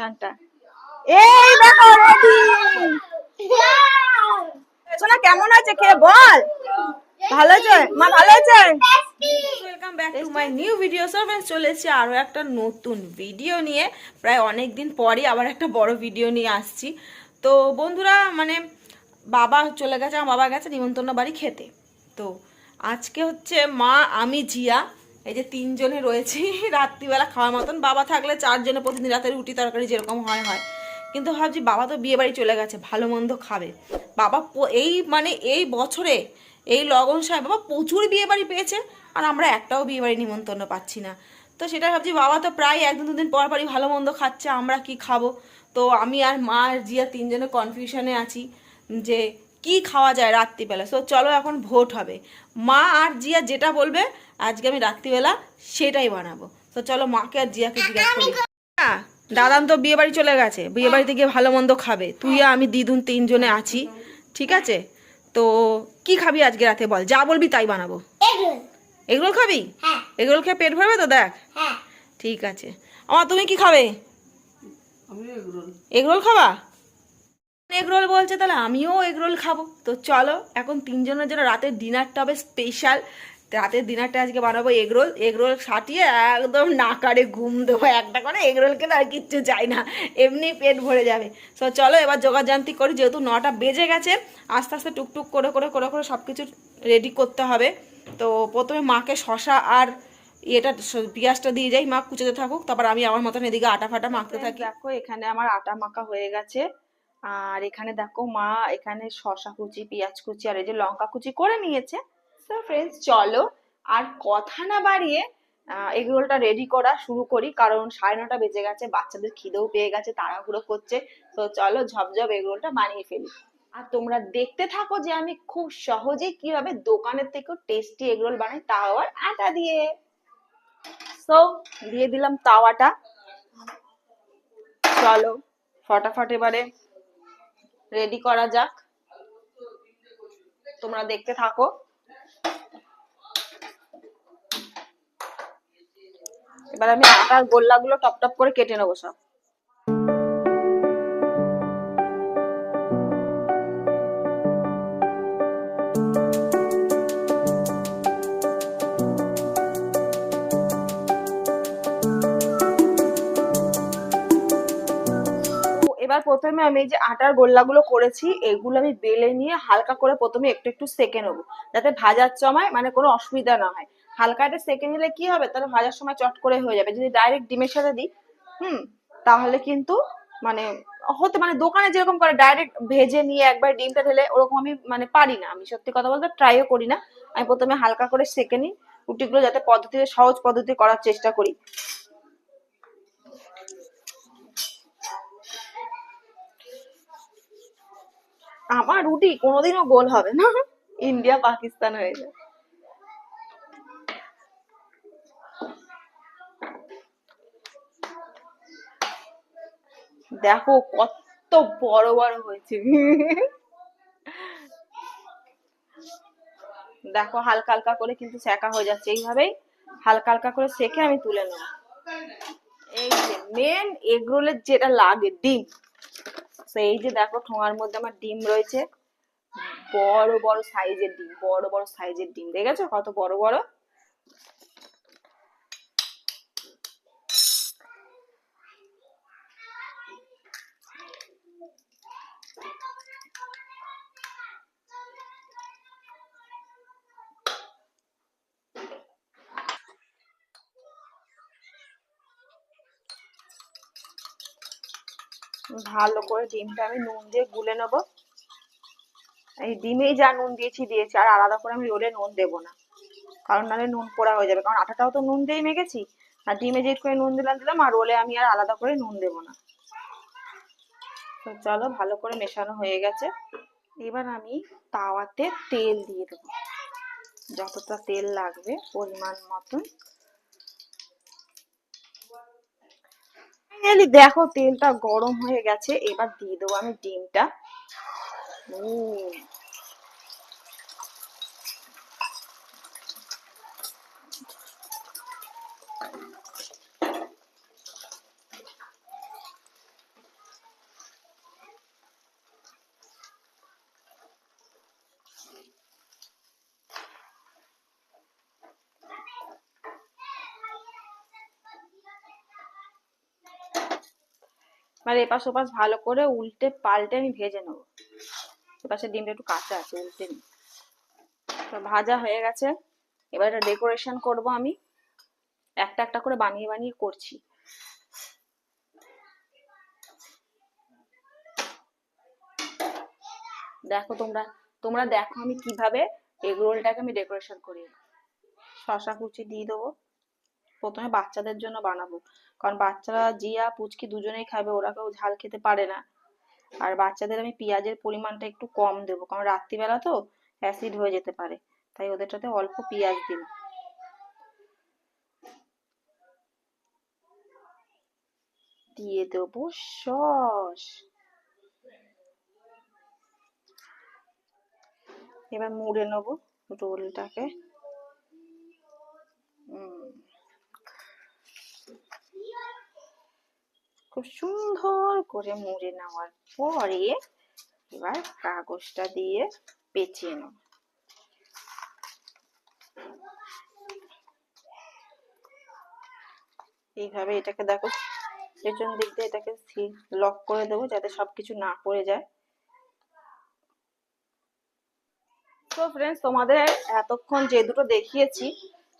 শানটা এই দেখো, রেডি! সোনা, কেমন আছে খেয়ে বল? ভালো আছে? মা, ভালো আছে? Welcome back to my new video so friends চলে এসেছি আরও একটা নতুন ভিডিও নিয়ে। প্রায় অনেক দিন পরই আবার একটা বড় ভিডিও নিয়ে আসছি। তো বন্ধুরা মানে বাবা চলে গেছে, আমার বাবা গেছে, নিমন্ত্রণ বাড়ি খেতে। তো আজকে হচ্ছে মা, আমি, জিয়া। এই যে তিনজনে রয়েছি, রাত্রিবেলা খাওয়ার মতন। বাবা থাকলে চারজনে প্রতিদিন রাতে রুটি, তরকারি যেরকম হয় হয়। কিন্তু ভাবছি বাবা তো বিয়ে বাড়ি চলে গেছে, ভালো মন্দ খাবে। বাবা এই মানে এই বছরে এই লগন সাহেব, বাবা প্রচুর বিয়ে বাড়ি পেয়েছে, আর আমরা একটাও বিয়ে বাড়ি নিমন্ত্রণ পাচ্ছি না। তো সেটা ভাবছি বাবা তো প্রায় একদিন দুদিন পর পরই ভালো মন্দ খাচ্ছে, আমরা কি খাব? তো আমি আর মা আর জিয়া তিনজনে কনফিউশনে আছি যে কি খাওয়া যায় রাত্রিবেলা? সো চলো এখন ভোট হবে। মা আর জিয়া যেটা বলবে আজকে আমি রাত্রিবেলা সেটাই বানাবো। তো চলো মাকে আর জিয়াকে জিজ্ঞাসা করি। হ্যাঁ দাদান তো বিয়ে বাড়ি চলে গেছে। বিয়ে বাড়িতে গিয়ে ভালো মন্দ খাবে। তুই আর আমি দিদুন তিনজনে আছি। ঠিক আছে? তো কি খাবি আজকে রাতে বল? যা বলবি তাই বানাবো। এগরোল। খাবি? এগরোল খেয়ে পেট ভরবে তো? দেখ। ঠিক আছে। আমার তুমি কি খাবে? এগরোল খাবা? এগরোল বলছে, তাহলে আমিও এগরোল খাব। তো চলো, এখন তিনজনের জন্য রাতের ডিনারটা হবে স্পেশাল রাতের ডিনারটা আজকে বানাবো এগরোল এগরোল সাটিয়ে একদম নাকারে ঘুম দেবো। একটা করে এগরোল খেলে আর কিচ্ছু চাই না। এমনি পেট ভরে যাবে। তো চলো, এবার যোগাযান্তি করি। যেহেতু নটা বেজে গেছে, আস্তে আস্তে টুকটুক করে করে করে করে সব কিছু রেডি করতে হবে। তো প্রথমে মাকে শশা আর এটা পেঁয়াজটা দিয়ে যাই। মা কুচোতে থাকুক, তারপর আমি আমার মতন এদিকে আটা ফাটা মাখতে থাকি। দেখো, এখানে আমার আটা মাখা হয়ে গেছে। আর এখানে দেখো মা এখানে শশা কুচি, পেঁয়াজ কুচি আর এই যে লঙ্কা কুচি করে নিয়েছে। তো ফ্রেন্ডস চলো আর কথা না বাড়িয়ে এগরোলটা রেডি করা শুরু করি, কারণ সাড়ে নটা বেজে গেছে, বাচ্চাদের খিদেও পেয়ে গেছে, তাড়াহুড়ো করছে। তো চলো ঝপঝপ এগরোলটা বানিয়ে ফেলি। আর তোমরা দেখতে থাকো যে আমি খুব সহজে কীভাবে দোকানের থেকেও টেস্টি এগরোল বানাই, তাও আবার আটা দিয়ে। তো দিয়ে দিলাম তাওয়াটা। চলো, ফটাফট এবারে রেডি করা যাক। তোমরা দেখতে থাকো। এবার আমি আটার গোল্লাগুলো টপ টপ করে কেটে নেব সব। প্রথমে আমি যে আটার গোল্লাগুলো করেছি, এগুলো আমি বেলে নিয়ে হালকা করে প্রথমে একটু একটু সেকে নেব। যাতে ভাজার সময় মানে কোনো অসুবিধা না হয়। হালকা একটা সেকে নিলে কি হবে? তাহলে ভাজার সময় চট করে হয়ে যাবে। যদি ডাইরেক্ট ডিমের সাথে দিই, হুম, তাহলে কিন্তু মানে হতে মানে দোকানে যেরকম করে ডাইরেক্ট ভেজে নিয়ে একবার ডিমটা ঢেলে ওরকম আমি মানে পারি না। আমি সত্যি কথা বলতে ট্রাইও করি না। আমি প্রথমে হালকা করে সেকে নিই। রুটিগুলো যাতে পদ্ধতিতে সহজ পদ্ধতি করার চেষ্টা করি। আমার রুটি কোনোদিনও গোল হবে না। ইন্ডিয়া, পাকিস্তান হয়ে যায়। দেখো কত বড় বড় হয়েছে। দেখো হালকা হালকা করে কিন্তু সেকা হয়ে যাচ্ছে এইভাবেই। হালকা হালকা করে সেকে আমি তুলে নেব। এই যে মেন এগরোলের যেটা লাগে, ডিম। তো এই যে দেখো, ঠোঙার মধ্যে আমার ডিম রয়েছে। বড় বড় সাইজের ডিম, বড় বড় সাইজের ডিম, দেখেছ? কত বড় বড়? ভালো করে ডিমটা আমি নুন দিয়ে গুলে নেব। এই ডিমেই যা নুন দিয়েছি দিয়েছি। আর আলাদা করে আমি রোলে নুন দেবো না। কারণ নাহলে নুন পোড়া হয়ে যাবে। কারণ আটাটাও তো নুন দিয়েই মেখেছি। আর ডিমে যে করে নুন দিলাম দিলাম, আর রোলে আমি আর আলাদা করে নুন দেবো না। তো চলো, ভালো করে মেশানো হয়ে গেছে। এবার আমি তাওয়াতে তেল দিয়ে দেবো। যতটা তেল লাগবে পরিমাণ মতন। ফাইনালি দেখো তেলটা গরম হয়ে গেছে। এবার দিয়ে দেবো আমি ডিমটা। এবার এপাশ ওপাশ ভালো করে উল্টে পাল্টে আমি ভেজে নেব। এপাশে ডিমটা একটু কাঁচা আছে, উল্টে তো ভাজা হয়ে গেছে। এবার এটা ডেকোরেশন করব আমি। একটা একটা করে বানিয়ে বানিয়ে করছি। দেখো তোমরা তোমরা দেখো আমি কীভাবে এগ রোলটাকে আমি ডেকোরেশন করি। শশা কুচি দিয়ে দেবো। প্রথমে বাচ্চাদের জন্য বানাবো। কারণ বাচ্চারা জিয়া পুচকি দুজনেই খাবে ওরা কেউ ঝাল খেতে পারে না। আর বাচ্চাদের আমি পেঁয়াজের পরিমাণটা একটু কম দেবো কারণ রাত্রিবেলা তো অ্যাসিড হয়ে যেতে পারে। তাই ওদেরটাতে অল্প পেঁয়াজ দিন দিয়ে দেবো সস। এবার মুড়ে নেব রোলটাকে। উম, খুব সুন্দর করে মুড়ে নেওয়ার পরে এবার কাগজটা দিয়ে পেঁচিয়ে নেব। এইভাবে এটাকে দেখো, পেছন দিক দিয়ে এটাকে লক করে দেবো যাতে সবকিছু না পড়ে যায়। তো ফ্রেন্ডস তোমাদের এতক্ষণ যে দুটো দেখিয়েছি,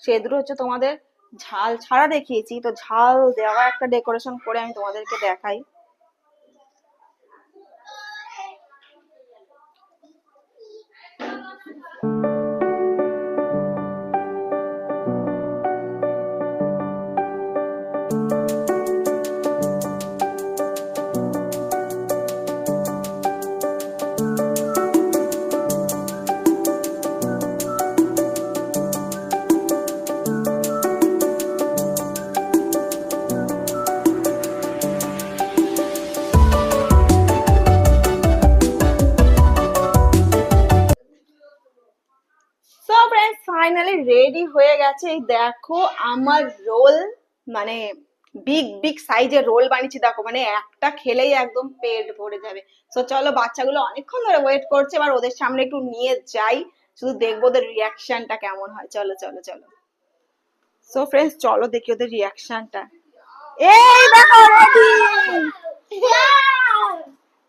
সে দুটো হচ্ছে তোমাদের ঝাল ছাড়া দেখিয়েছি। তো ঝাল দেওয়া একটা ডেকোরেশন করে আমি তোমাদেরকে দেখাই। সো ফাইনালি রেডি হয়ে গেছে। এই দেখো আমার রোল মানে বিগ বিগ সাইজের রোল বানিয়েছি। দেখো মানে একটা খেলেই একদম পেট ভরে যাবে। সো চলো বাচ্চাগুলো অনেকক্ষণ ধরে ওয়েট করছে। এবার ওদের সামনে একটু নিয়ে যাই। শুধু দেখব ওদের রিয়াকশনটা কেমন হয়। চলো চলো চলো। সো ফ্রেন্ডস চলো দেখি ওদের রিয়াকশনটা এই দেখো রেডি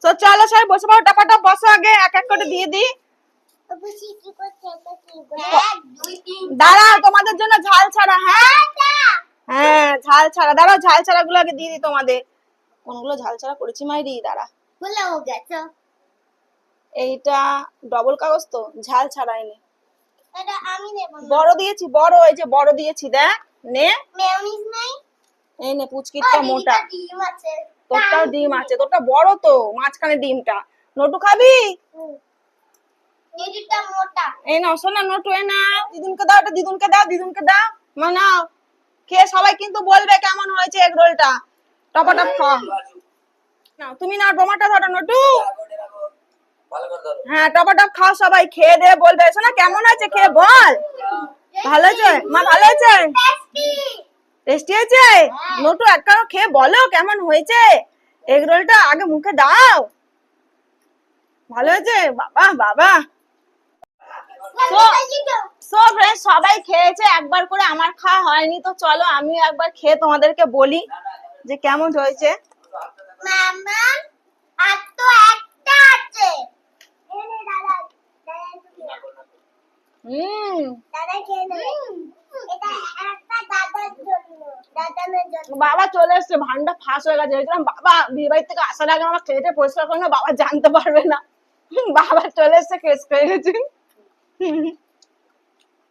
তো চলো সবাই বসে পড়ো। টাপাটা বসো আগে। এক এক করে দিয়ে দিই। দাঁড়াও তোমাদের জন্য ঝাল ছাড়া হ্যাঁ? হ্যাঁ ঝাল ছাড়া। দাঁড়াও ঝাল ছাড়া গুলো আগে দিয়ে দিই তোমাদের। কোনগুলো ঝাল ছাড়া করেছি মাইরি? দাঁড়া। এইটা ডবল কাগজ তো ঝাল আমি বড় দিয়েছি বড় এই যে বড় দিয়েছি দেখ নে। এই নে পুচকিটা মোটা। তোরটাও ডিম আছে তোরটা বড় তো মাঝখানে ডিমটা। নটু খাবি? এই নাও নটু নাও দিদুনকে দাও এটা দিদুনকে দাও দিদুনকে দাও মা নাও খেয়ে সবাই কিন্তু বলবে কেমন হয়েছে এগ রোলটা। টপাটপ খাও। নাও তুমি না বোমাটা ধরো নটু। হ্যাঁ টপাটপ খাও সবাই খেয়ে দিয়ে বলবে। শোনা কেমন হয়েছে খেয়ে বল। ভালো হয়েছে? মা ভালো হয়েছে? টেস্টি টেস্টি হয়েছে? নটু একটাও খেয়ে বলো কেমন হয়েছে? এগ রোলটা আগে মুখে দাও। ভালো হয়েছে? বাবা বাবা। সবাই খেয়েছে একবার করে আমার খাওয়া হয়নি তো চলো আমি একবার খেয়ে তোমাদেরকে বলি যে কেমন হয়েছে। বাবা চলে এসছে ভান্ডা ফাঁস হয়ে গেছে। বাবা বিয়ে বাড়ি থেকে আসার আগে আমার খেয়েটে পরিষ্কার করে না বাবা জানতে পারবে না। বাবা চলে এসছে কেস খেয়ে গেছে।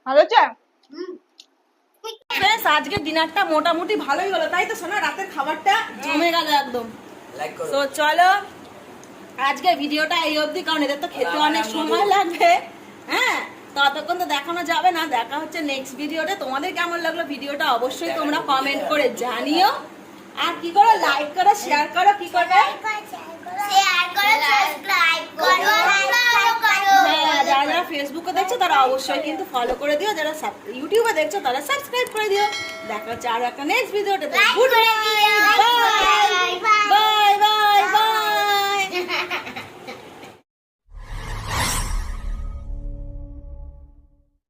ভালো আজকে ডিনারটা মোটামুটি ভালোই হলো তাই তো শোনা রাতের খাবারটা জমে গেল একদম। তো চলো আজকে ভিডিওটা এই অবধি কারণ এদের তো খেতে অনেক সময় লাগবে। হ্যাঁ ততক্ষণ তো দেখানো যাবে না দেখা হচ্ছে নেক্সট ভিডিওতে। তোমাদের কেমন লাগল ভিডিওটা অবশ্যই তোমরা কমেন্ট করে জানিও। আর কি করো? লাইক করো শেয়ার করো কি করবে? শেয়ার করো সাবস্ক্রাইব করো। ফেসবুকে দেখছ তারা অবশ্যই কিন্তু ফলো করে দিও। যারা ইউটিউবে দেখছ তারা সাবস্ক্রাইব করে দিও। দেখা হচ্ছে আর একটা নেক্সট ভিডিওতে গুড বাই